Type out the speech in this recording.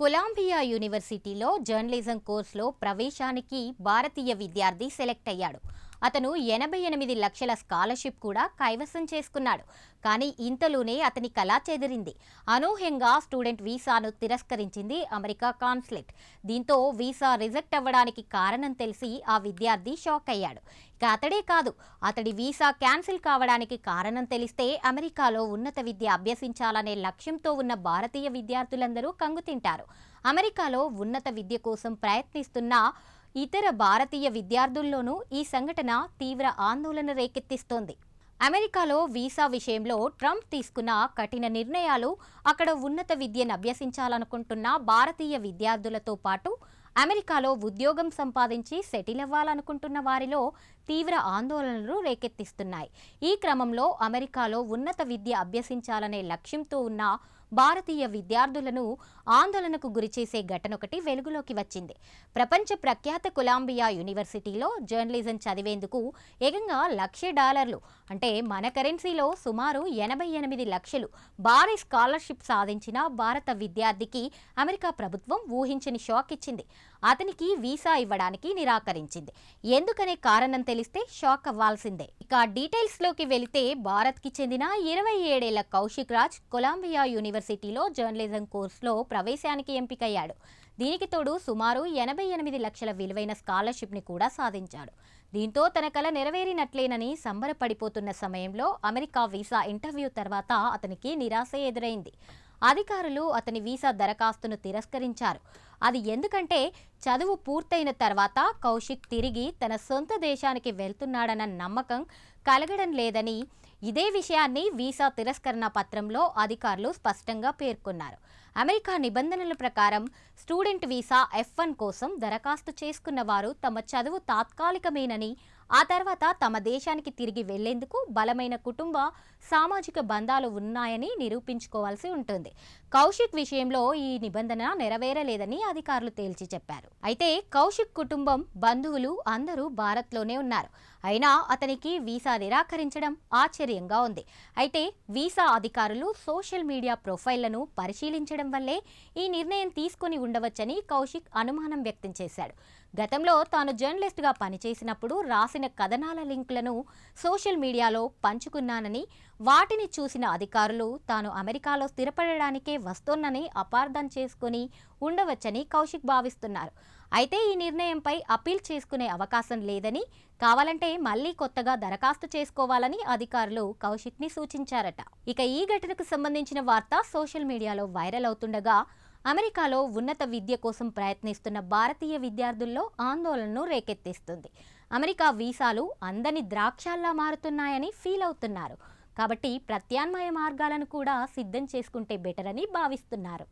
కొలాంబియా యూనివర్సిటీలో జర్నలిజం కోర్సులో ప్రవేశానికి భారతీయ విద్యార్థి సెలెక్ట్ అయ్యాడు. అతను ఎనభై ఎనిమిది లక్షల స్కాలర్షిప్ కూడా కైవసం చేసుకున్నాడు. కానీ ఇంతలోనే అతని కళ చెదిరింది. అనూహ్యంగా స్టూడెంట్ వీసాను తిరస్కరించింది అమెరికా కాన్సులేట్. దీంతో వీసా రిజెక్ట్ అవ్వడానికి కారణం తెలిసి ఆ విద్యార్థి షాక్ అయ్యాడు. ఇక అతడే కాదు అతడి వీసా క్యాన్సిల్ కావడానికి కారణం తెలిస్తే అమెరికాలో ఉన్నత విద్య అభ్యసించాలనే లక్ష్యంతో ఉన్న భారతీయ విద్యార్థులందరూ కంగుతింటారు. అమెరికాలో ఉన్నత విద్య కోసం ప్రయత్నిస్తున్న ఇతర భారతీయ విద్యార్థుల్లోనూ ఈ సంఘటన తీవ్ర ఆందోళన రేకెత్తిస్తోంది. అమెరికాలో వీసా విషయంలో ట్రంప్ తీసుకున్న కఠిన నిర్ణయాలు అక్కడ ఉన్నత విద్యను అభ్యసించాలనుకుంటున్న భారతీయ విద్యార్థులతో పాటు అమెరికాలో ఉద్యోగం సంపాదించి సెటిల్ అవ్వాలనుకుంటున్న వారిలో తీవ్ర ఆందోళనలు రేకెత్తిస్తున్నాయి. ఈ క్రమంలో అమెరికాలో ఉన్నత విద్య అభ్యసించాలనే లక్ష్యంతో ఉన్న భారతీయ విద్యార్థులను ఆందోళనకు గురిచేసే ఘటన ఒకటి వెలుగులోకి వచ్చింది. ప్రపంచ ప్రఖ్యాత కొలాంబియా యూనివర్సిటీలో జర్నలిజం చదివేందుకు ఏకంగా లక్ష డాలర్లు అంటే మన కరెన్సీలో సుమారు ఎనభై ఎనిమిది లక్షలు భారీ స్కాలర్షిప్ సాధించిన భారత విద్యార్థికి అమెరికా ప్రభుత్వం ఊహించని షాక్ ఇచ్చింది. అతనికి వీసా ఇవ్వడానికి నిరాకరించింది. ఎందుకనే కారణం తెలిస్తే షాక్ అవ్వాల్సిందే. ఇక డీటెయిల్స్లోకి వెళితే భారత్కి చెందిన ఇరవై ఏడేళ్ళ కౌశిక్ రాజ్ కొలంబియా యూనివర్సిటీలో జర్నలిజం కోర్సులో ప్రవేశానికి ఎంపికయ్యాడు. దీనికి తోడు సుమారు ఎనభై ఎనిమిది లక్షల విలువైన స్కాలర్షిప్ని కూడా సాధించాడు. దీంతో తన కల నెరవేరినట్లేనని సంబరపడిపోతున్న సమయంలో అమెరికా వీసా ఇంటర్వ్యూ తర్వాత అతనికి నిరాశ ఎదురైంది. అధికారులు అతని వీసా దరఖాస్తును తిరస్కరించారు. అది ఎందుకంటే చదువు పూర్తయిన తర్వాత కౌశిక్ తిరిగి తన సొంత దేశానికి వెళ్తున్నాడన్న నమ్మకం కలగడం లేదని ఇదే విషయాన్ని వీసా తిరస్కరణ పత్రంలో అధికారులు స్పష్టంగా పేర్కొన్నారు. అమెరికా నిబంధనల ప్రకారం స్టూడెంట్ వీసా ఎఫ్ వన్ కోసం దరఖాస్తు చేసుకున్న వారు తమ చదువు తాత్కాలికమేనని ఆ తర్వాత తమ దేశానికి తిరిగి వెళ్ళేందుకు బలమైన కుటుంబ సామాజిక బంధాలు ఉన్నాయని నిరూపించుకోవాల్సి ఉంటుంది. కౌశిక్ విషయంలో ఈ నిబంధన నెరవేరలేదని అధికారులు తేల్చి చెప్పారు. అయితే కౌశిక్ కుటుంబం బంధువులు అందరూ భారత్లోనే ఉన్నారు. అయినా అతనికి వీసా నిరాకరించడం ఆశ్చర్యంగా ఉంది. అయితే వీసా అధికారులు సోషల్ మీడియా ప్రొఫైళ్ళను పరిశీలించడం వల్లే ఈ నిర్ణయం తీసుకుని ఉండవచ్చని కౌశిక్ అనుమానం వ్యక్తం చేశాడు. గతంలో తాను జర్నలిస్ట్గా పనిచేసినప్పుడు రాసిన కథనాల లింకులను సోషల్ మీడియాలో పంచుకున్నానని వాటిని చూసిన అధికారులు తాను అమెరికాలో స్థిరపడడానికే వస్తోన్నని అపార్థం చేసుకుని ఉండవచ్చని కౌశిక్ భావిస్తున్నారు. అయితే ఈ నిర్ణయంపై అప్పీల్ చేసుకునే అవకాశం లేదని కావాలంటే మళ్ళీ కొత్తగా దరఖాస్తు చేసుకోవాలని అధికారులు కౌశిక్ని సూచించారట. ఇక ఈ ఘటనకు సంబంధించిన వార్త సోషల్ మీడియాలో వైరల్ అవుతుండగా అమెరికాలో ఉన్నత విద్య కోసం ప్రయత్నిస్తున్న భారతీయ విద్యార్థుల్లో ఆందోళనను రేకెత్తిస్తుంది. అమెరికా వీసాలు అందని ద్రాక్షాల్లా మారుతున్నాయని ఫీల్ అవుతున్నారు. కాబట్టి ప్రత్యామ్నాయ మార్గాలను కూడా సిద్ధం చేసుకుంటే బెటర్ అని భావిస్తున్నారు.